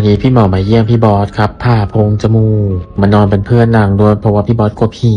วันนี้พี่หมอมาเยี่ยมพี่บอสครับผ่าโพรงจมูกมานอนเป็นเพื่อนนางด้วยเพราะว่าพี่บอสกลัวผี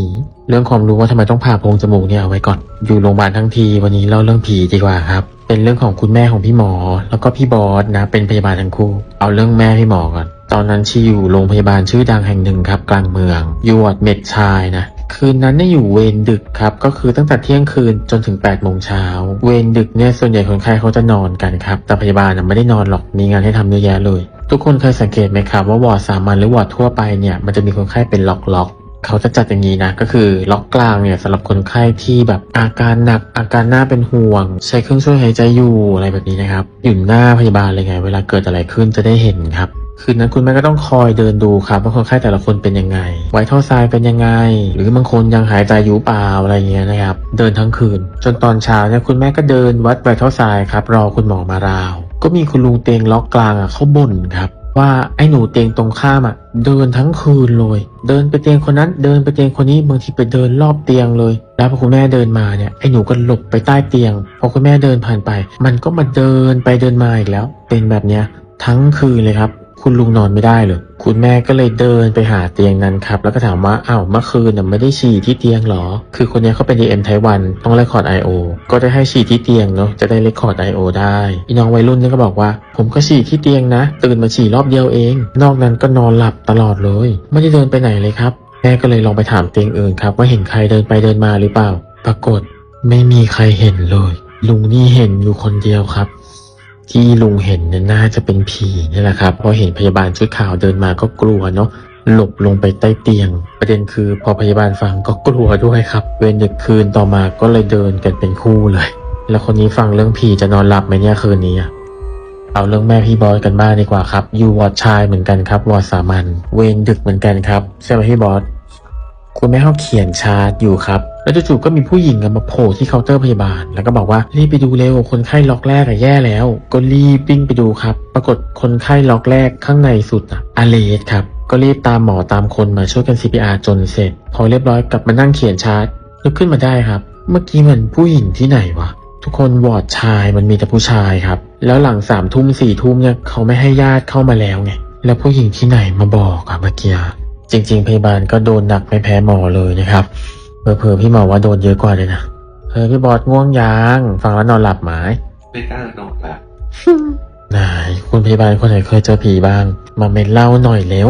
เรื่องความรู้ว่าทำไมต้องผ่าโพรงจมูกเนี่ยเอาไว้ก่อน อยู่โรงพยาบาลทั้งทีวันนี้เล่าเรื่องผีดีกว่าครับเป็นเรื่องของคุณแม่ของพี่หมอ แล้วก็พี่บอสนะเป็นพยาบาลทั้งคู่ เอาเรื่องแม่พี่หมอก่อนตอนนั้นชีอยู่โรงพยาบาลชื่อดังแห่งหนึ่งครับ กลางเมืองอยู่วอร์ดเม็ดชายนะคืนนั้นเนี่ยอยู่เวรดึกครับ ก็คือตั้งแต่เที่ยงคืนจนถึง8ปดโมงเช้าเวรดึกเนี่ยส่วนใหญ่คนไข้เขาจะนอนกันครับแต่พยาบาลน่ะไม่ได้นอนหรอกมีงานให้ทำเยอะแยะเลย ทุกคนเคยสังเกตไหมครับว่าวอร์ดสามัญหรือวอร์ดทั่วไปเนี่ยมันจะมีคนไข้เป็นล็อกล็อกๆเขาจะจัดอย่างนี้นะก็คือล็อกกลางเนี่ยสำหรับคนไข้ที่แบบอาการหนักอาการน่าเป็นห่วง ใช้เครื่องช่วยหายใจอยู่อะไรแบบนี้นะครับอยู่หน้าพยาบาลเลยไง เวลาเกิดอะไรขึ้นจะได้เห็นครับคืนนั้นคุณแม่ก็ต้องคอยเดินดูครับว่าคนไข้แต่ละคนเป็นยังไง ไวท์เท่าทรายเป็นยังไง หรือบางคนยังหายใจอยู่เปล่าอะไรเงี้ยนะครับ เดินทั้งคืน จนตอนเช้าเนี่ยคุณแม่ก็เดินวัดไวท์เท่าทรายครับรอคุณหมอมาราว ก็มีคุณลุงเตียงล็อกกลางอะเขาบ่นครับ ว่าไอ้หนูเตียงตรงข้ามอะเดินทั้งคืนเลย เดินไปเตียงคนนั้น เดินไปเตียงคนนี้บางทีไปเดินรอบเตียงเลย แล้วพอคุณแม่เดินมาเนี่ยไอ้หนูก็หลบไปใต้เตียงพอคุณแม่เดินผ่านไป มันก็มาเดินไปเดินมาอีกแล้ว เป็นแบบเนี้ยทั้งคืนเลยครับ คุณลุงนอนไม่ได้เลยคุณแม่ก็เลยเดินไปหาเตียงนั้นครับ แล้วก็ถามว่าอ้าวเมื่อคืนน่ะไม่ได้ฉี่ที่เตียงเหรอ คือคนนี้เขาเป็น DM ไต้หวันต้องเรคคอร์ด I.O. ก็ได้ให้ฉี่ที่เตียงเนาะจะได้เรคคอร์ด I.O. ได้อีน้องวัยรุ่นนี่ก็บอกว่า ผมก็ฉี่ที่เตียงนะ ตื่นมาฉี่รอบเดียวเอง นอกนั้นก็นอนหลับตลอดเลย ไม่ได้เดินไปไหนเลยครับแม่ก็เลยลองไปถามเตียงอื่นครับว่าเห็นใครเดินไปเดินมาหรือเปล่า ปรากฏไม่มีใครเห็นเลย ลุงนี่เห็นอยู่คนเดียวครับ ที่ลุงเห็นเนี่ยน่าจะเป็นผีนี่แหละครับพอเห็นพยาบาลชุดขาวเดินมาก็กลัวเนาะหลบลงไปใต้เตียง ประเด็นคือพอพยาบาลฟังก็กลัวด้วยครับ เวรดึกคืนต่อมาก็เลยเดินกันเป็นคู่เลย แล้วคนนี้ฟังเรื่องผีจะนอนหลับไหมเนี่ยคืนนี้เอาเรื่องแม่พี่บอสกันบ้างดีกว่าครับอยู่วอร์ดชายเหมือนกันครับวอร์ดสามัญเวรดึกเหมือนกันครับใช่ไหมพี่บอสคุณแม่เขาเขียนชาร์ตอยู่ครับ แล้วจู่ๆก็มีผู้หญิงมาโผล่ที่เคาน์เตอร์พยาบาล แล้วก็บอกว่ารีบไปดูเร็วคนไข้ล็อกแรกอะแย่แล้ว ก็รีบวิ่งไปดูครับ ปรากฏคนไข้ล็อกแรกข้างในสุดอะอเลสครับ ก็รีบตามหมอตามคนมาช่วยกัน CPR จนเสร็จ พอเรียบร้อยกลับมานั่งเขียนชาร์ตลุกขึ้นมาได้ครับ เมื่อกี้มันผู้หญิงที่ไหนวะทุกคนวอร์ดชายมันมีแต่ผู้ชายครับ แล้วหลังสามทุ่มสี่ทุ่มเนี่ยเขาไม่ให้ญาติเข้ามาแล้วไงแล้วผู้หญิงที่ไหนมาบอกอะเมื่อกี้จริง ๆ พยาบาลก็โดนหนักไม่แพ้หมอเลยนะครับ เผลอๆพี่หมอว่าโดนเยอะกว่าเลยนะเฮ้ยพี่บอสง่วงยังฟังแล้วนอนหลับไหมไม่กล้านอนละไหนคุณพยาบาลคนไหนเคยเจอผีบ้าง มาเมนเล่าหน่อยเร็ว